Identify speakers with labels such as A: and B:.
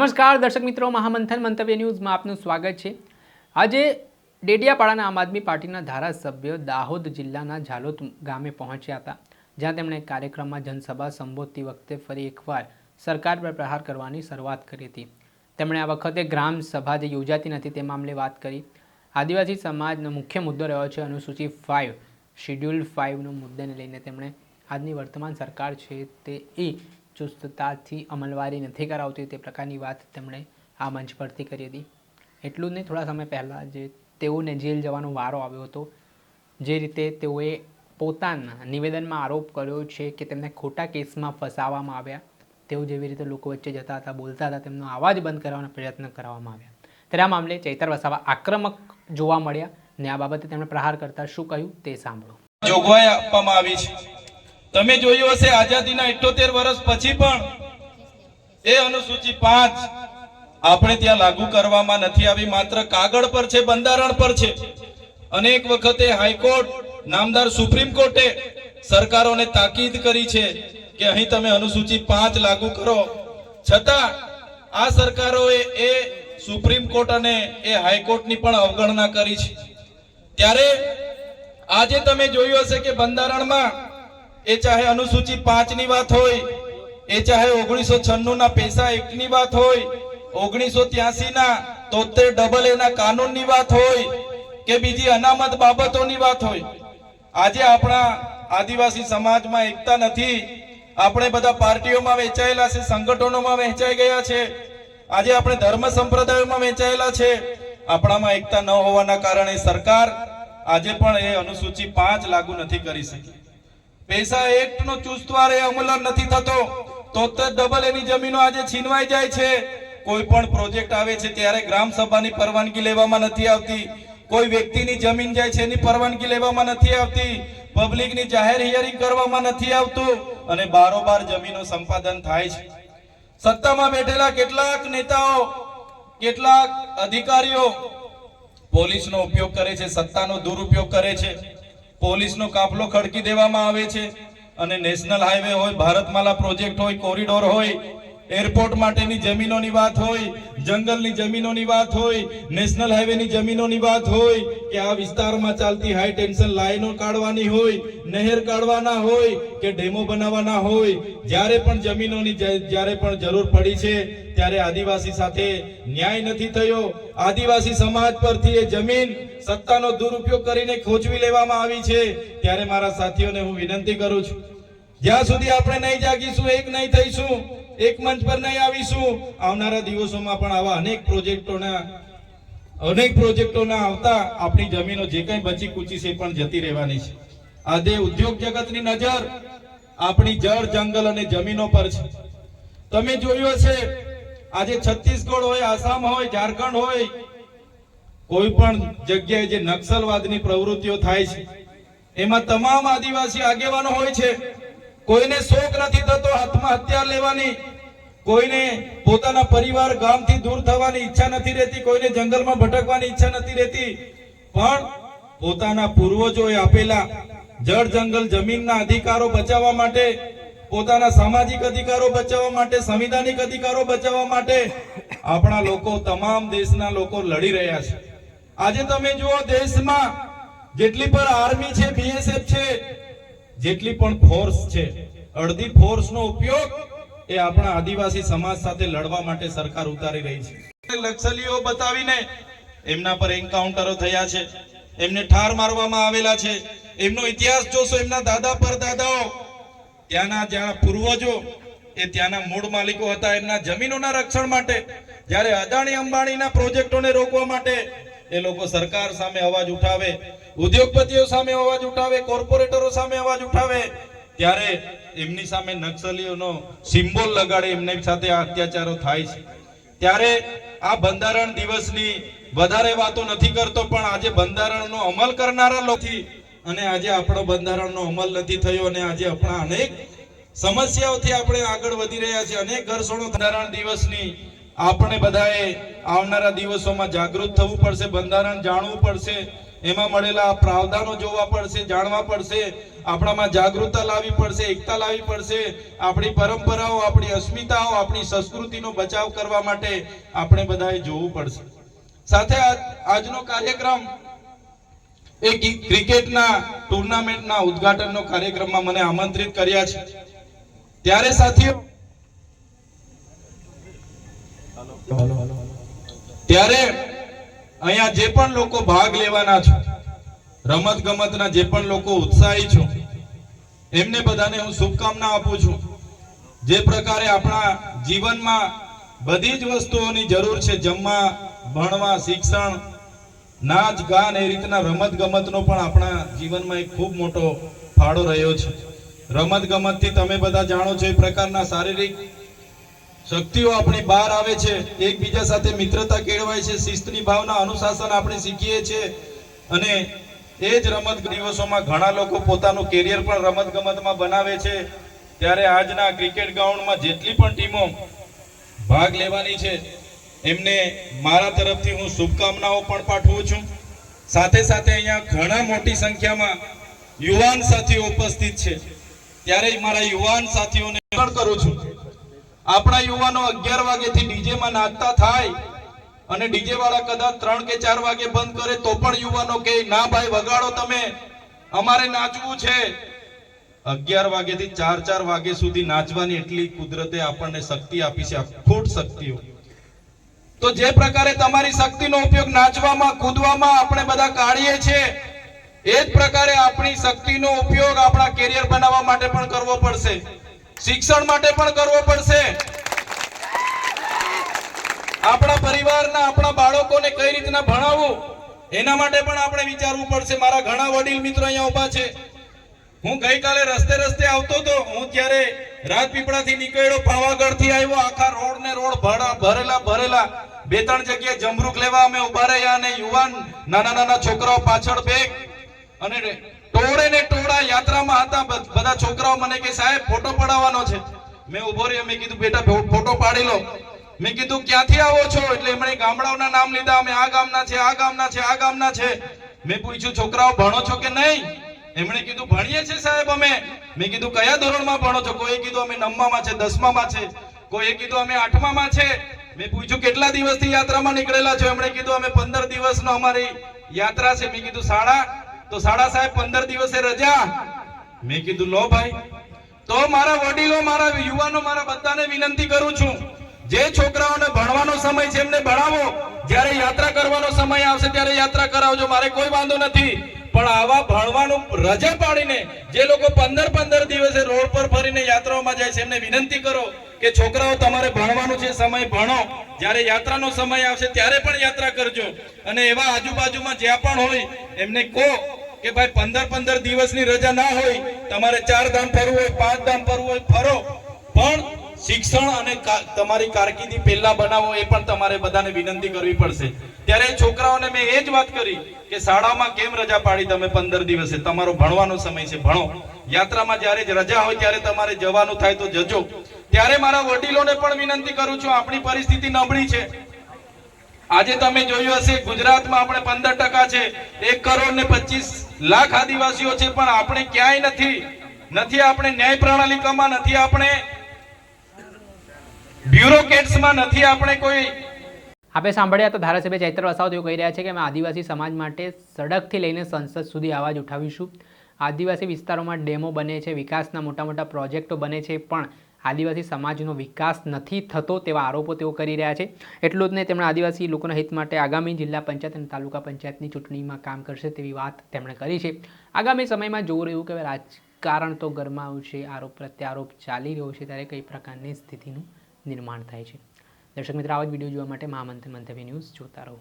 A: નમસ્કાર, દર્શક મિત્રો, મહામંથન મંતવ્ય ન્યૂઝમાં આપનું સ્વાગત છે. આજે ડેડિયાપાડાના આમ આદમી પાર્ટીના ધારાસભ્ય દાહોદ જિલ્લાના ઝાલોદ ગામે પહોંચ્યા હતા, જ્યાં તેમણે કાર્યક્રમમાં જનસભા સંબોધતી વખતે ફરી એકવાર સરકાર પર પ્રહાર કરવાની શરૂઆત કરી હતી. તેમણે આ વખતે ગ્રામ સભા જે યોજાતી નથી તે મામલે વાત કરી. આદિવાસી સમાજનો મુખ્ય મુદ્દો રહ્યો છે અનુસૂચિ ફાઇવ શિડ્યુલ ફાઇવનો મુદ્દાને લઈને તેમણે આજની વર્તમાન સરકાર છે તે એ ચુસ્તતાથી અમલવારી નથી કરાવતી તે પ્રકારની વાત તેમણે આ મંચ પરથી કરી હતી. એટલું જ નહીં, થોડા સમય પહેલાં જે તેઓને જેલ જવાનો વારો આવ્યો હતો, જે રીતે તેઓએ પોતાના નિવેદનમાં આરોપ કર્યો છે કે તેમને ખોટા કેસમાં ફસાવવામાં આવ્યા. તેઓ જેવી રીતે લોકો વચ્ચે જતા હતા, બોલતા હતા, તેમનો અવાજ બંધ કરવાના પ્રયત્ન કરવામાં આવ્યા. ત્યારે આ મામલે ચૈતર વસાવા આક્રમક જોવા મળ્યા ને આ બાબતે તેમણે પ્રહાર કરતા શું કહ્યું તે સાંભળો.
B: જોગવાઈ આપવામાં આવી છે. તમે જોયું હશે આઝાદીના 78 વર્ષ પછી પણ એ અનુસૂચિ પાંચ આપણે ત્યાં લાગુ કરવામાં નથી આવી. માત્ર કાગળ પર છે, બંધારણ પર છે. અનેક વખતે હાઈકોર્ટ, નામદાર સુપ્રીમ કોર્ટે સરકારોને તાકીદ કરી છે કે અહીં તમે અનુસૂચિ પાંચ લાગુ કરો. છતાં આ સરકારોએ એ સુપ્રીમ કોર્ટ અને એ હાઈકોર્ટની પણ અવગણના કરી છે. ત્યારે આજે તમે જોયું હશે કે બંધારણમાં એ ચાહે અનુસૂચિ પાંચની વાત હોય, એ ચાહે ઓગણીસો છન્નું ના પૈસા એક્ટની વાત હોય, ઓગણીસો ત્યાસી ના તોતેર ડબલ એ ના કાનૂનની વાત હોય કે બીજી અનામત બાબતોની વાત હોય. આજે આપણા આદિવાસી સમાજમાં એકતા નથી. આપણે બધા પાર્ટીઓમાં વહેંચાયેલા છે, સંગઠનોમાં વહેંચાઈ ગયા છે. આજે આપણે ધર્મ સંપ્રદાયોમાં વહેંચાયેલા છે. આપણામાં એકતા ન હોવાના કારણે સરકાર આજે પણ એ અનુસૂચિ પાંચ લાગુ નથી કરી શકી. પૈસા એક્ટ નો ચુસ્તવાર એ અમલ નથી થતો તો ડબલ એની જમીનો આજે છીનવાઈ જાય છે. કોઈ પણ પ્રોજેક્ટ આવે છે ત્યારે ગ્રામ સભાની પરવાનગી લેવામાં નથી આવતી. કોઈ વ્યક્તિની જમીન જાય છે એની પરવાનગી લેવામાં નથી આવતી. પબ્લિકની જાહેર હિયરિંગ કરવામાં નથી આવતું અને બારોબાર જમીનો સંપાદન થાય છે. સત્તામાં બેઠેલા કેટલાક નેતાઓ, કેટલાક અધિકારીઓ પોલીસનો ઉપયોગ કરે છે, સત્તાનો દુરુપયોગ કરે છે. પોલીસનો કાફલો ખડકી દેવામાં આવે છે. અને નેશનલ હાઈવે હોય, ભારતમાલા પ્રોજેક્ટ હોય, કોરિડોર હોય એરપોર્ટ માટેની જમીનોની વાત હોય, જંગલની જમીનોની વાત હોય, નેશનલ હાઈવેની જમીનોની વાત હોય, કે આ વિસ્તારમાં ચાલતી હાઈ ટેન્શન લાઈનો કાઢવાની હોય, નહેર કાઢવાના હોય, કે ડેમો બનાવવાના હોય, જ્યારે પણ જમીનોની જ્યારે પણ જરૂર પડી છે, ત્યારે આદિવાસી સાથે ન્યાય નથી થયો. આદિવાસી સમાજ પરથી એ જમીન સત્તાનો દુરુપયોગ કરીને ખોચવી લેવામાં આવી છે. ત્યારે મારા સાથીઓને હું વિનંતી કરું છું. જ્યાં સુધી આપણે નહીં જાગીશું, એક નહીં થઈશું એક મંચ પર નહીં આવીશું. આવનારા દિવસોમાં પણ આવા અનેક પ્રોજેક્ટોના અનેક પ્રોજેક્ટોના આવતા આપણી જમીનો જે કંઈ બચી કૂચી છે પણ જતી રહેવાની છે. આજે ઉદ્યોગ જગતની નજર આપણી જળ, જંગલ અને જમીનો પર છે. તમે જોયું હશે, આજે છત્તીસગઢ હોય, આસામ હોય, ઝારખંડ હોય, કોઈ પણ જગ્યાએ જે નક્સલવાદની પ્રવૃત્તિઓ થાય છે, એમાં તમામ આદિવાસી આગેવાનો હોય છે. કોઈને શોક નથી થતો આત્મહત્યા લેવાની. કોઈને પોતાના પરિવાર ગામથી દૂર થવાની ઈચ્છા નથી રહેતી, કોઈને જંગલમાં ભટકવાની ઈચ્છા નથી રહેતી. પણ પોતાના પૂર્વજોએ આપેલા જળ જંગલ જમીનના અધિકારો બચાવવા માટે, પોતાના સામાજિક અધિકારો બચાવવા માટે, સંવિધાનિક અધિકારો બચાવવા માટે આપણા લોકો, તમામ દેશના લોકો લડી રહ્યા છે. આજે તમે જુઓ, દેશમાં જેટલી પણ આર્મી છે, બીએસએફ છે, જેટલી પણ ફોર્સ છે, અડધી ફોર્સનો ઉપયોગ એ આપણા આદિવાસી સમાજ સાથે લડવા માટે સરકાર ઉતારી રહી છે. નક્સલીઓ બતાવીને એમના પર એન્કાઉન્ટરો થયા છે. એમને ઠાર મારવામાં આવેલા છે. એમનો ઇતિહાસ જોશો, એમના દાદા પર દાદાઓ ત્યાંના જ્યાં પૂર્વજો, એ ત્યાંના મૂળ માલિકો હતા. એમના જમીનોના રક્ષણ માટે, જ્યારે અદાણી અંબાણીના પ્રોજેક્ટોને રોકવા માટે, એ લોકો સરકાર સામે અવાજ ઉઠાવે, ઉદ્યોગપતિઓ સામે અવાજ ઉઠાવે, કોર્પોરેટરો સામે અવાજ ઉઠાવે ત્યારે એમની સામે નક્સલીઓનો સિમ્બોલ લગાડે એમની સાથે અત્યાચારો થાય છે. ત્યારે આ બંધારણ દિવસની વધારે વાતો નથી કરતો, પણ આજે બંધારણનો અમલ કરનારા લોકો અને આજે આપણો બંધારણનો અમલ નથી થયો અને આજે આપણા અનેક સમસ્યાઓથી આપણે આગળ વધી રહ્યા છે અનેક ઘર્ષણો બંધારણ દિવસની આપણે બધાએ આવનારા દિવસોમાં જાગૃત થવું પડશે, બંધારણ જાણવું પડશે, એમાં મળેલા પ્રાવધાનો જોવા પડશે, જાણવા પડશે, આપણામાં જાગૃતતા લાવવી પડશે, એકતા લાવવી પડશે, આપણી પરંપરાઓ, આપણી અસ્મિતાઓ, આપણી સંસ્કૃતિનો બચાવ કરવા માટે આપણે બધાએ જોવું પડશે. સાથે આજ- આજનો કાર્યક્રમ એ ક્રિકેટના ટુર્નામેન્ટના ઉદ્ઘાટનનો કાર્યક્રમમાં મને આમંત્રિત કર્યા છે. ત્યારે સાથીઓ ત્યારે અહીંયા જે પણ લોકો ભાગ લેવાના છો રમત ગમતના જે પણ લોકો ઉત્સાહી છો, એમને બધાને હું શુભકામના આપું છું. જે પ્રકારે આપણા જીવનમાં બધી જ વસ્તુઓની જરૂર છે, જમવા, ભણવા, શિક્ષણ, નાચ, ગાન, એ રીતના રમત ગમતનો પણ આપણા જીવનમાં એક ખૂબ મોટો ફાળો રહ્યો છે. રમત ગમતથી તમે બધા જાણો છો એ પ્રકારના શારીરિક શક્તિઓ આપણી બહાર આવે છે, એકબીજા સાથે મિત્રતા કેળવાય છે, શિસ્તની ભાવના અનુશાસન આપણે શીખીએ છીએ. અને એ જ રમત દિવસોમાં ઘણા લોકો પોતાનું કેરિયર પણ રમત ગમતમાં બનાવે છે. ત્યારે આજના ક્રિકેટ ગ્રાઉન્ડમાં જેટલી પણ ટીમો ભાગ લેવાની છે, એમને મારા તરફથી હું શુભકામનાઓ પણ પાઠવું છું. સાથે સાથે અહીંયા ઘણા મોટી સંખ્યામાં યુવાન સાથીઓ ઉપસ્થિત છે. ત્યારે મારા યુવાન સાથીઓને પણ કરું છું. આપણા યુવાનો અગિયાર વાગ્યાથી ડીજેમાં નાચતા થાય અને ડીજે વાળા કદાચ ત્રણ કે ચાર વાગે બંધ કરે તો પણ યુવાનો કે ના ભાઈ, વગાડો તમે. અમારે નાચવું છે. અગિયાર વાગેથી ચાર ચાર વાગે સુધી નાચવાની એટલી કુદરતે આપણને શક્તિ આપી છે, અખૂટ શક્તિઓ. તો જે પ્રકારે તમારી શક્તિનો ઉપયોગ નાચવામાં, કૂદવામાં આપણે બધા કાઢીએ છીએ, એ જ પ્રકારે આપણી શક્તિનો ઉપયોગ આપણા કેરિયર બનાવવા માટે પણ કરવો પડશે. શિક્ષણ માટે પણ કરવો પડશે. આપણા પરિવારના આપણા બાળકોને કઈ રીતના ભણાવવું, એના માટે પણ આપણે વિચારવું પડશે. મારા ઘણા વડીલ મિત્રો અહીંયા ઊભા છે. હું ગઈકાલે રસ્તે રસ્તે આવતો હતો. હું ત્યારે રાજપીપળાથી નીકળ્યો, પાવાગઢથી આવ્યો. આખા રોડ ને રોડ ભરા- ભરેલા ભરેલા. બે ત્રણ જગ્યાએ જમરૂક લેવા અમે ઊભા રહ્યા અને યુવાન, નાના નાના છોકરાઓ પાછળ બેગ અને ટોળે ને ટોળા યાત્રામાં હતા. બધા છોકરાઓ મને કે, સાહેબ, ફોટો પડાવવાનો છે. મેં ઊભો રહ્યો, મેં કીધું, બેટા ફોટો પાડી લો. મેં કીધું, ક્યાંથી આવો છો? એટલે એમણે ગામડાઓના નામ લીધા. અમે, આ ગામના છે, આ ગામના છે, આ ગામના છે. મેં પૂછ્યું, છોકરાઓ, ભણો છો કે નહીં? એમણે કીધું, ભણીએ છીએ સાહેબ અમે. મેં કીધું, કયા ધોરણમાં ભણો છો? કોઈ કીધું, અમે નવમામાં છે, દસમામાં છે. કોઈ કીધું, અમે આઠમામાં છે. મેં પૂછ્યું, કેટલા દિવસથી યાત્રામાં નીકળેલા છો? એમણે કીધું, અમે પંદર દિવસનો અમારી યાત્રા છે. મેં કીધું, શાળા તો સાડા સાહેબ પંદર દિવસે રજા. મેં કીધું, લો ભાઈ. તો મારા વડીલો, મારા યુવાનો, મારા બધાને વિનંતી કરું છું, જે છોકરાઓને ભણવાનો સમય છે એમને ભણાવો. જ્યારે યાત્રા કરવાનો સમય આવશે ત્યારે યાત્રા કરાવજો, મારે કોઈ વાંધો નથી. પણ આવા ભણવાનું રજા પાડીને, જે લોકો પંદર પંદર દિવસે રોડ પર ફરીને યાત્રાઓમાં જાય છે, એમને વિનંતી કરો કે છોકરાઓ, તમારે ભણવાનું છે, સમય ભણો. જ્યારે યાત્રાનો સમય આવશે, ત્યારે પણ યાત્રા કરજો. અને એવા આજુબાજુમાં જ્યાં પણ હોય, એમને કહો કે ભાઈ પંદર પંદર દિવસની રજા ના હોય, તમારે ચાર ધામ ફરવું હોય, પાંચ ધામ ફરવું હોય, ફરો. પણ શિક્ષણ અને તમારી કારકિર્દી પહેલા બનાવો એ પણ તમારે બધાને વિનંતી કરવી પડશે. ત્યારે છોકરાઓને મેં એ જ વાત કરી કે શાળામાં કેમ રજા પાડી તમે પંદર દિવસે? તમારો ભણવાનો સમય છે, ભણો. યાત્રામાં જ્યારે રજા હોય ત્યારે તમારે જવાનું થાય તો જજો. ત્યારે મારા વડીલોને પણ વિનંતી કરું છું, આપણી પરિસ્થિતિ નબળી છે. આજે તમે જોયું હશે, ગુજરાતમાં આપણે પંદર ટકા છે, એક કરોડ ને પચીસ લાખ આદિવાસીઓ છે, પણ આપણે ક્યાંય નથી. નથી આપણે ન્યાય પ્રણાલિકામાં, નથી આપણે બ્યુરોક્રેટ્સમાં નથી આપણે કોઈ.
A: આપણે સાંભળ્યા તો ધારાસભ્ય ચૈત્ર વસાવ તેઓ કહી રહ્યા છે કે અમે આદિવાસી સમાજ માટે સડકથી લઈને સંસદ સુધી અવાજ ઉઠાવીશું. આદિવાસી વિસ્તારોમાં ડેમો બને છે, વિકાસના મોટા મોટા પ્રોજેક્ટો બને છે, પણ આદિવાસી સમાજનો વિકાસ નથી થતો તેવા આરોપો તેઓ કરી રહ્યા છે. એટલું જ નહીં, તેમણે આદિવાસી લોકોના હિત માટે આગામી જિલ્લા પંચાયત અને તાલુકા પંચાયતની ચૂંટણીમાં કામ કરશે તેવી વાત તેમણે કરી છે. આગામી સમયમાં જોવું રહ્યું કે રાજકારણ તો ગરમાયું છે, આરોપ પ્રત્યારોપ ચાલી રહ્યો છે, ત્યારે કઈ પ્રકારની સ્થિતિનું નિર્માણ થાય છે. દર્શક મિત્રો, આવા જ વીડિયો જોવા માટે મહામંથન મંતવ્ય ન્યૂઝ જોતા રહો.